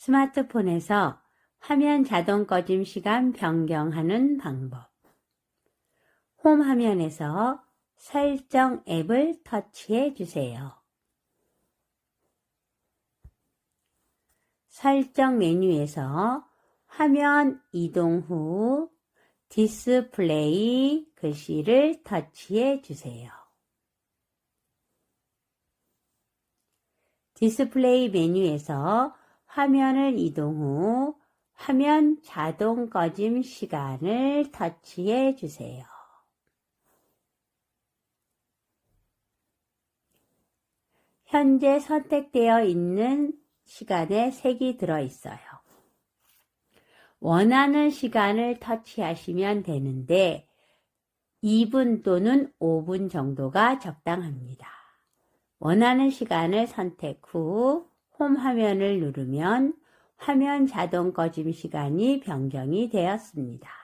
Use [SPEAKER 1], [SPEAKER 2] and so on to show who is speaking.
[SPEAKER 1] 스마트폰에서 화면 자동 꺼짐 시간 변경하는 방법. 홈 화면에서 설정 앱을 터치해 주세요. 설정 메뉴에서 화면 이동 후 디스플레이 글씨를 터치해 주세요. 디스플레이 메뉴에서 화면을 이동 후 화면 자동 꺼짐 시간을 터치해 주세요. 현재 선택되어 있는 시간에 색이 들어 있어요. 원하는 시간을 터치하시면 되는데 2분 또는 5분 정도가 적당합니다. 원하는 시간을 선택 후 홈 화면을 누르면 화면 자동 꺼짐 시간이 변경이 되었습니다.